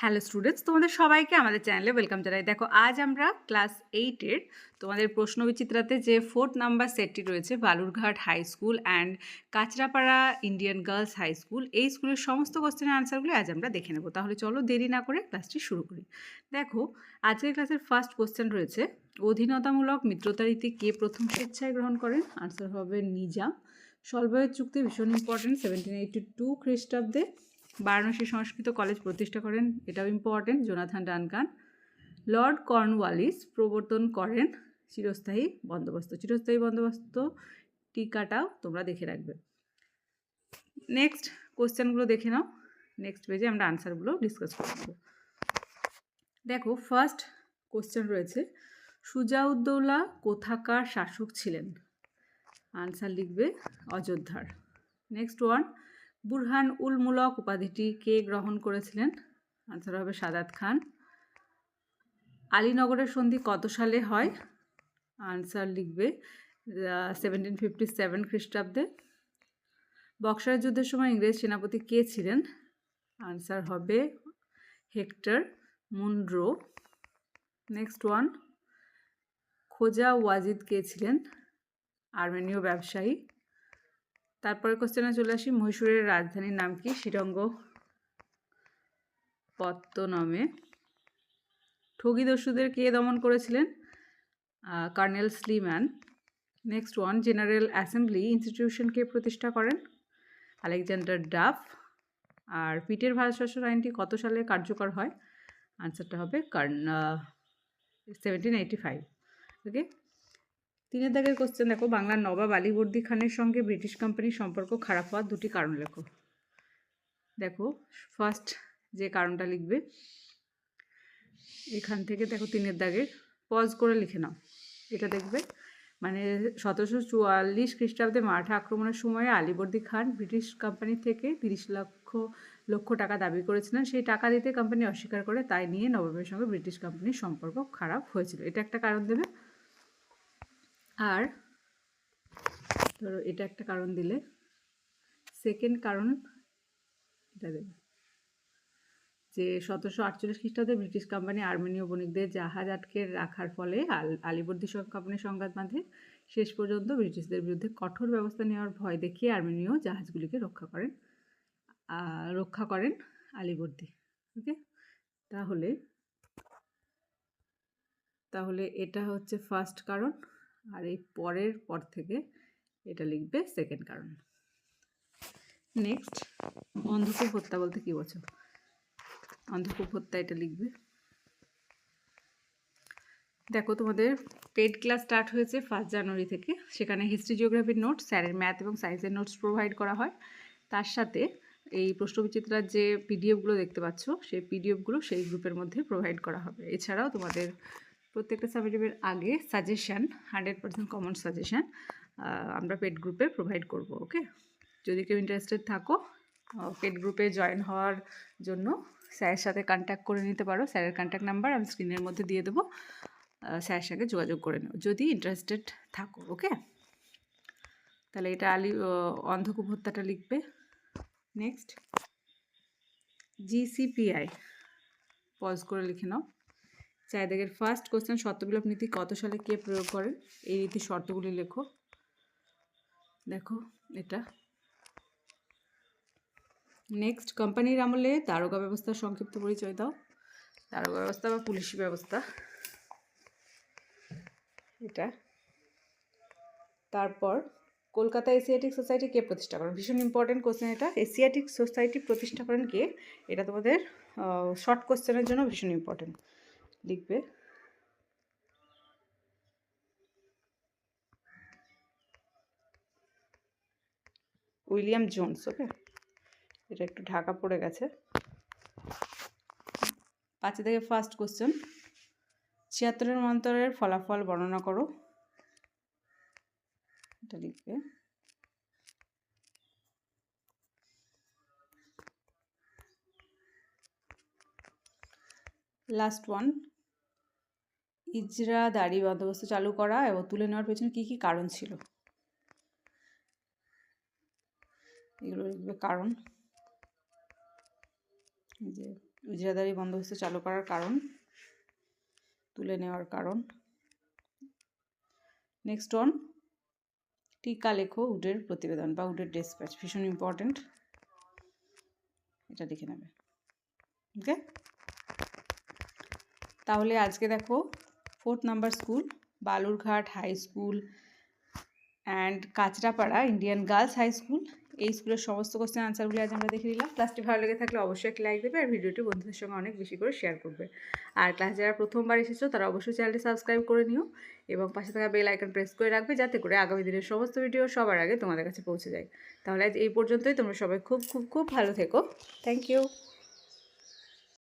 Hello students তোমাদের সবাইকে আমাদের চ্যানেলে ওয়েলকাম জানাই। দেখো, আজ আমরা ক্লাস এইটের তোমাদের প্রশ্ন বিচিত্রাতে যে ফোর্থ নাম্বার সেটটি রয়েছে, Balurghat high school and Kanchrapara Indian girls high school এই স্কুলের সমস্ত কোশ্চেনের আনসারগুলো আজ আমরা দেখে নেব। তাহলে চলো দেরি না করে ক্লাসটি শুরু করি। দেখো, আজকের ক্লাসের ফার্স্ট কোশ্চেন রয়েছে, অধীনতামূলক মিত্রতা রীতি কে প্রথম স্বেচ্ছায় গ্রহণ করেন? আনসার হবে নিজাম। সলভয়ের চুক্তি ভীষণ ইম্পর্টেন্ট সেভেন্টিন এইটি টু খ্রিস্টাব্দে। বারাণসী সংস্কৃত কলেজ প্রতিষ্ঠা করেন, এটাও important Jonathan Duncan. Lord Cornwallis প্রবর্তন করেন, চিরস্থায়ী বন্দোবস্ত। চিরস্থায়ী বন্দোবস্ত টিকাটাও তোমরা দেখে রাখবে। নেক্সট কোশ্চেনগুলো দেখে নাও। নেক্সট পেজে আমরা আনসারগুলো ডিসকাস করে নেব। দেখো ফার্স্ট কোশ্চেন রয়েছে, সুজাউদ্দৌলা কোথাকার শাসক ছিলেন? আনসার লিখবে অযোধ্যার। নেক্সট ওয়ান বুরহান উল মুলক উপাধিটি কে গ্রহণ করেছিলেন? আনসার হবে সাদাত খান। আলীনগরের সন্ধি কত সালে হয়? আনসার লিখবে সেভেন্টিন ফিফটি সেভেন খ্রিস্টাব্দে। বক্সারের যুদ্ধের সময় ইংরেজ সেনাপতি কে ছিলেন? আনসার হবে হেক্টর মুন্ড্রো নেক্সট ওয়ান খোজা ওয়াজিদ কে ছিলেন? আর্মেনীয় ব্যবসায়ী। তারপরে কোশ্চেনে চলে আসি, মহীশূরের রাজধানীর নাম কি? শ্রীরঙ্গ পত্তনমে। ঠগি দস্যুদের কে দমন করেছিলেন? Colonel Sleeman. Next one general assembly ইনস্টিটিউশনকে প্রতিষ্ঠা করেন? Alexander Duff. আর পিটের ভারত শাসন আইনটি কত সালে কার্যকর হয়? আনসারটা হবে Karn seventeen eighty five okay তিনের দাগের কোশ্চেন দেখো, বাংলার নবাব আলীবর্দী খানের সঙ্গে ব্রিটিশ কোম্পানির সম্পর্ক খারাপ হওয়ার দুটি কারণ লেখো। দেখো ফার্স্ট যে কারণটা লিখবে, এখান থেকে দেখো তিনের দাগের পজ করে লিখে নাও। এটা দেখবে মানে সতেরোশো চুয়াল্লিশ খ্রিস্টাব্দে মারাঠা আক্রমণের সময় আলীবর্দী খান ব্রিটিশ কোম্পানি থেকে তিরিশ লক্ষ লক্ষ টাকা দাবি করেছিলেন। সেই টাকা দিতে কোম্পানি অস্বীকার করে তাই নিয়ে নবাবের সঙ্গে ব্রিটিশ কোম্পানির সম্পর্ক খারাপ হয়েছিল। এটা একটা কারণ দেবে। আর ধরো এটা একটা কারণ দিলে। সেকেন্ড কারণ এটা দেবে। যে সতেরোশো আটচল্লিশ খ্রিস্টাব্দে ব্রিটিশ কোম্পানি আর্মেনীয় বণিকদের জাহাজ আটকে রাখার ফলে আল আলিবর্দী কোম্পানির সংঘাত বাঁধে। শেষ পর্যন্ত ব্রিটিশদের বিরুদ্ধে কঠোর ব্যবস্থা নেওয়ার ভয় দেখিয়ে আর্মেনীয় জাহাজগুলিকে রক্ষা করেন রক্ষা করেন আলিবর্দী ওকে? তাহলে তাহলে এটা হচ্ছে ফার্স্ট কারণ। আর এই পরের পর থেকে এটা লিখবে সেকেন্ড কারণ। নেক্সট অন্ধকূপ হত্যা বলতে কী বলছো অন্ধকূপ হত্যা এটা লিখবে। দেখো তোমাদের পেড ক্লাস স্টার্ট হয়েছে ফার্স্ট জানুয়ারি থেকে। সেখানে হিস্ট্রি জিওগ্রাফির নোটস স্যারের ম্যাথ এবং সায়েন্সের নোটস প্রোভাইড করা হয়। তার সাথে এই প্রশ্নবিচিত্রার যে পিডিএফগুলো দেখতে পাচ্ছ, সেই পিডিএফগুলো সেই গ্রুপের মধ্যে প্রোভাইড করা হবে। এছাড়াও তোমাদের প্রত্যেকটা সাবজেক্টের আগে suggestion hundred percent common suggestion আমরা পেড গ্রুপে প্রোভাইড করব ওকে যদি কেউ ইন্টারেস্টেড থাকো পেড গ্রুপে জয়েন হওয়ার জন্য স্যারের সাথে কন্ট্যাক্ট করে নিতে পারো। স্যারের কন্ট্যাক্ট নাম্বার আমি স্ক্রিনের মধ্যে দিয়ে দেবো। স্যারের সঙ্গে যোগাযোগ করে নেব যদি ইন্টারেস্টেড থাকো ওকে তাহলে এটা আলি অন্ধকূপ হত্যাটা লিখবে। নেক্সট জিসিপিআই পজ করে লিখে নাও। চাহিদাগের ফার্স্ট কোশ্চেন শর্তবিলোপ নীতি কত সালে কে প্রয়োগ করেন? এই নীতির শর্তগুলি লেখো। দেখো, এটা। নেক্সট কোম্পানির আমলে দারোগা ব্যবস্থার সংক্ষিপ্ত পরিচয় দাও। দারোগা ব্যবস্থা বা পুলিশি ব্যবস্থা? এটা। তারপর কলকাতা এশিয়াটিক সোসাইটি কে প্রতিষ্ঠা করেন? ভীষণ ইম্পর্টেন্ট কোশ্চেন এটা। এশিয়াটিক সোসাইটি প্রতিষ্ঠা করেন কে? এটা তোমাদের শর্ট কোশ্চেনের জন্য ভীষণ ইম্পর্টেন্ট লিখবে। William Jones, okay? এটা একটু ঢাকা পড়ে গেছে। পাঁচে থেকে ফার্স্ট কোশ্চেন ছিয়াত্তরের মন্তরের ফলাফল বর্ণনা করো। এটা লিখবে। লাস্ট ওয়ান ইজরা দাড়ি বন্দোবস্ত চালু করা এবং তুলে নেওয়ার পেছনে কী কী কারণ ছিল? এগুলো কারণ। যে ইজরাদারি বন্দোবস্ত চালু করার কারণ, তুলে নেওয়ার কারণ। নেক্সট ওয়ান টিকা লেখো উডের প্রতিবেদন বা উডের ডেসপ্যাচ ভীষণ ইম্পর্ট্যান্ট এটা লিখে নেবে। ওকে তাহলে আজকে দেখো fourth number school Balurghat high school and Kanchrapara Indian girls high school এই স্কুলের সমস্ত কোশ্চেন আনসারগুলি আজ আমরা দেখে নিলাম। ক্লাসটি ভালো লেগে থাকলে অবশ্যই একটি লাইক দেবে আর ভিডিওটি বন্ধুদের সঙ্গে অনেক বেশি করে শেয়ার করবে। আর ক্লাস যারা প্রথমবার এসেছ, তারা অবশ্যই চ্যানেলটি সাবস্ক্রাইব করে নিও এবং পাশে থাকা বেল আইকন প্রেস করে রাখবে যাতে করে আগামী দিনের সমস্ত ভিডিও সবার আগে তোমাদের কাছে পৌঁছে যায়। তাহলে আজ এই পর্যন্তই। তোমরা সবাই খুব খুব খুব ভালো থেকো। Thank you